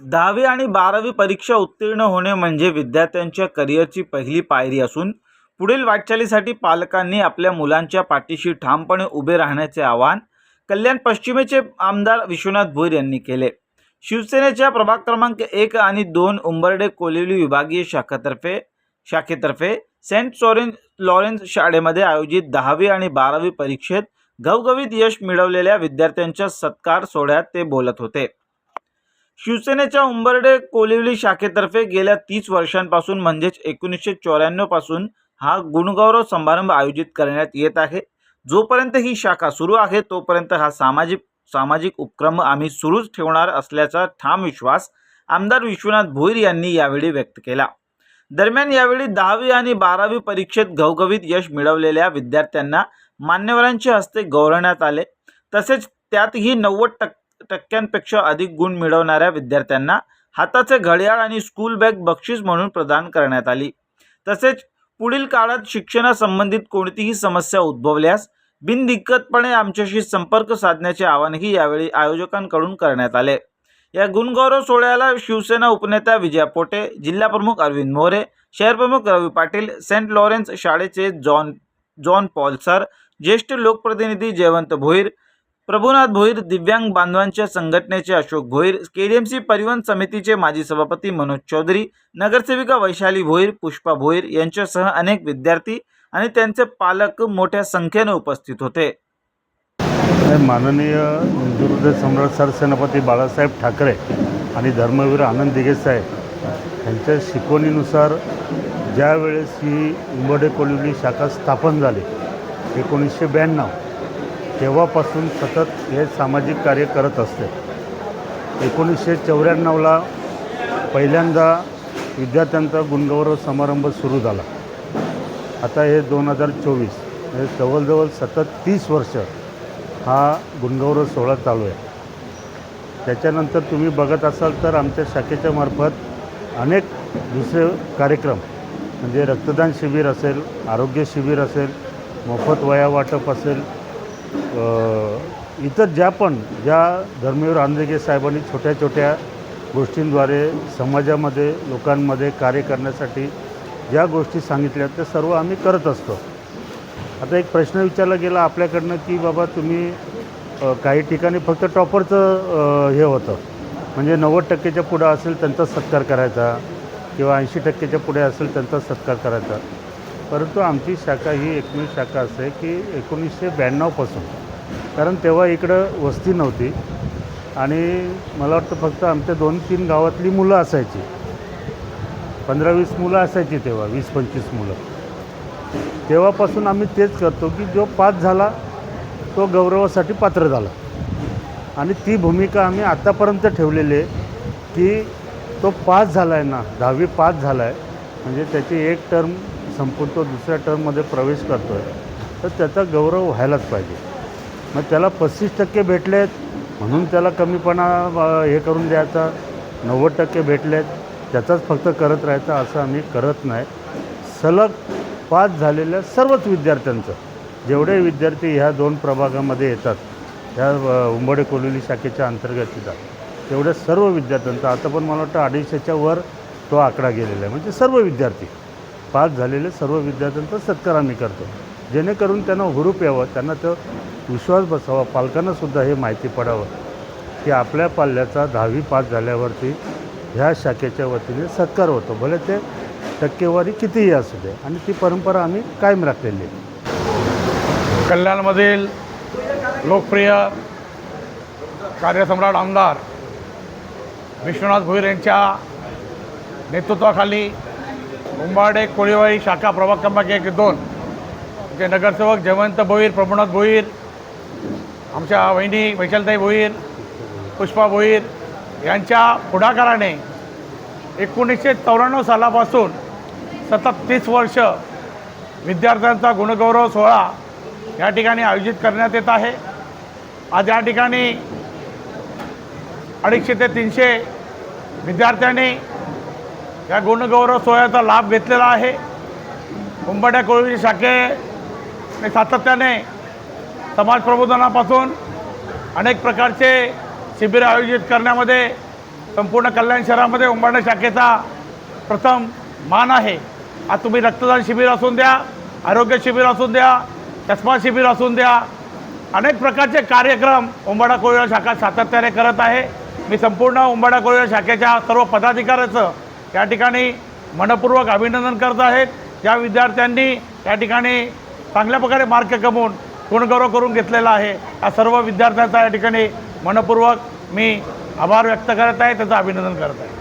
दहावी आणि बारावी परीक्षा उत्तीर्ण होणे म्हणजे विद्यार्थ्यांच्या करिअरची पहिली पायरी असून पुढील वाटचालीसाठी पालकांनी आपल्या मुलांच्या पाठीशी ठामपणे उभे राहण्याचे आवाहन कल्याण पश्चिमेचे आमदार विश्वनाथ भोईर यांनी केले. शिवसेनेच्या प्रभाग क्रमांक एक आणि दोन उंबर्डे कोलिवली विभागीय शाखातर्फे शाखेतर्फे सेंट सॉरेन लॉरेन्स शाळेमध्ये आयोजित दहावी आणि बारावी परीक्षेत घवघवीत यश मिळवलेल्या विद्यार्थ्यांच्या सत्कार सोहळ्यात ते बोलत होते. शिवसेनेच्या उंबर्डे कोलिवली शाखेतर्फे गेल्या तीस वर्षांपासून म्हणजेच एकोणीसशे चौऱ्याण्णवपासून हा गुणगौरव समारंभ आयोजित करण्यात येत आहे. जोपर्यंत ही शाखा सुरू आहे तोपर्यंत हा सामाजिक सामाजिक उपक्रम आम्ही सुरूच ठेवणार असल्याचा ठाम विश्वास आमदार विश्वनाथ भोईर यांनी यावेळी व्यक्त केला. दरम्यान यावेळी दहावी आणि बारावी परीक्षेत घवघवीत यश मिळवलेल्या विद्यार्थ्यांना मान्यवरांच्या हस्ते गौरवण्यात आले. तसेच त्यातही नव्वद टक्के टक्क्यांपेक्षा अधिक गुण मिळवणाऱ्या विद्यार्थ्यांना हाताचे घड्याळ आणि स्कूल बॅग बक्षीस म्हणून प्रदान करण्यात आली. तसेच पुढील काळात शिक्षणासंबंधित कोणतीही समस्या उद्भवल्यास बिनदिक्कतपणे आमच्याशी संपर्क साधण्याचे आवाहनही यावेळी आयोजकांकडून करण्यात आले. या गुणगौरव सोहळ्याला शिवसेना उपनेत्या विजया पोटे जिल्हाप्रमुख अरविंद मोरे शहरप्रमुख रवी पाटील सेंट लॉरेन्स शाळेचे जॉन जॉन पॉल सर ज्येष्ठ लोकप्रतिनिधी जयवंत भोईर प्रभुनाथ भोईर दिव्यांग बांधवांच्या संघटनेचे अशोक भोईर केडीएमसी परिवहन समितीचे माजी सभापती मनोज चौधरी नगरसेविका वैशाली भोईर पुष्पा भोईर यांच्यासह अनेक विद्यार्थी आणि त्यांचे पालक मोठ्या संख्येने उपस्थित होते. माननीय हिंदुहृदय सम्राट सरसेनापती बाळासाहेब ठाकरे आणि धर्मवीर आनंद दिघे साहेब यांच्या शिकवणीनुसार ज्यावेळेस ही उंबडे कोलिवली शाखा स्थापन झाली एकोणीसशे ब्याण्णव तेव्हापासून सतत हे सामाजिक कार्य करत असते. एकोणीसशे चौऱ्याण्णवला पहिल्यांदा विद्यार्थ्यांचा गुणगौरव समारंभ सुरू झाला. आता हे दोन हजार चोवीस हे जवळजवळ सतत तीस वर्ष हा गुणगौरव सोहळा चालू आहे. त्याच्यानंतर तुम्ही बघत असाल तर आमच्या शाखेच्या मार्फत अनेक दुसरे कार्यक्रम म्हणजे रक्तदान शिबिर असेल आरोग्य शिबिर असेल मोफत वया वाटप असेल इतर ज्या पण ज्या धर्मवीर आंदेगे साहेबांनी छोट्या छोट्या गोष्टींद्वारे समाजामध्ये लोकांमध्ये कार्य करण्यासाठी ज्या गोष्टी सांगितल्या त्या सर्व आम्ही करत असतो. आता एक प्रश्न विचारला गेला आपल्याकडनं की बाबा तुम्ही काही ठिकाणी फक्त टॉपरचं हे होतं. म्हणजे नव्वद टक्केच्या पुढं असेल त्यांचा सत्कार करायचा किंवा ऐंशी टक्केच्या पुढे असेल त्यांचा सत्कार करायचा. परंतु आमची शाखा ही एकमेव शाखा असते की एकोणीसशे ब्याण्णवपासून कारण तेव्हा इकडं वस्ती नव्हती. आणि मला वाटतं फक्त आमच्या दोन तीन गावातली मुलं असायची. पंधरा वीस मुलं असायची तेव्हा वीस पंचवीस मुलं. तेव्हापासून आम्ही तेच करतो की जो पास झाला तो गौरवासाठी पात्र झाला. आणि ती भूमिका आम्ही आत्तापर्यंत ठेवलेली आहे की तो पास झाला आहे ना दहावी पास झाला आहे म्हणजे त्याची एक टर्म संपून तो दुसऱ्या टर्ममध्ये प्रवेश करतो आहे तर त्याचा गौरव व्हायलाच पाहिजे. मग त्याला पस्तीस टक्के भेटलेत म्हणून त्याला कमीपणा हे करून द्यायचा. नव्वद टक्के भेटलेत. त्याचाच फक्त करत राहायचं असं आम्ही करत नाही. सलग पास झालेल्या सर्वच विद्यार्थ्यांचं जेवढे विद्यार्थी ह्या दोन प्रभागामध्ये येतात ह्या उंबडे कोलोली शाखेच्या अंतर्गत येतात तेवढ्या सर्व विद्यार्थ्यांचा आता पण मला वाटतं अडीचशेच्या वर तो आकडा गेलेला आहे. म्हणजे सर्व विद्यार्थी पास झालेले सर्व विद्यार्थ्यांचा सत्कार आम्ही करतो. जेणेकरून त्यांना हुरूप यावं त्यांना तो विश्वास बसावा पालकांनासुद्धा हे माहिती पडावं की आपल्या पाल्याचा दहावी पास झाल्यावरती ह्या शाखेच्या वतीने सत्कार होतो. भले ते टक्केवारी कितीही असू दे आणि ती परंपरा आम्ही कायम राखलेली आहे. कल्याणमधील लोकप्रिय कार्यसम्राट आमदार विश्वनाथ भोईर यांच्या नेतृत्वाखाली उंबाडे कोळीवाई शाखा प्रभाग क्रमांक एक दोन आमचे नगरसेवक जयवंत भोईर प्रभुनाथ भोईर आमच्या वहिनी वैशालताई भोईर पुष्पा भोईर यांच्या पुढाकाराने एकोणीसशे चौऱ्याण्णव सालापासून सतत तीस वर्ष विद्यार्थ्यांचा गुणगौरव सोहळा या ठिकाणी आयोजित करण्यात येत आहे. आज या ठिकाणी अडीचशे ते तीनशे विद्यार्थ्यांनी या गुणगौरव सोहळ्याचा लाभ घेतलेला आहे. उंबड्या कोळी मी सातत्याने समाज प्रबोधनापासून अनेक प्रकारचे शिबिरं आयोजित करण्यामध्ये संपूर्ण कल्याण शहरामध्ये उंबाडे शाखेचा प्रथम मान आहे. आज तुम्ही रक्तदान शिबिर असून द्या आरोग्य शिबिर असून द्या चष्मा शिबिर असून द्या अनेक प्रकारचे कार्यक्रम उंबाडा कोळीवार शाखा सातत्याने करत आहे. मी संपूर्ण उंबाडा कोळीवार शाखेच्या सर्व पदाधिकाऱ्याचं या ठिकाणी मनपूर्वक अभिनंदन करत आहेत ज्या विद्यार्थ्यांनी या ठिकाणी चांगल्या प्रकारे मार्क कमवून गुणगौरव करून घेतलेला आहे. या सर्व विद्यार्थ्यांचा या ठिकाणी मनपूर्वक मी आभार व्यक्त करत आहे. त्याचं अभिनंदन करत आहे.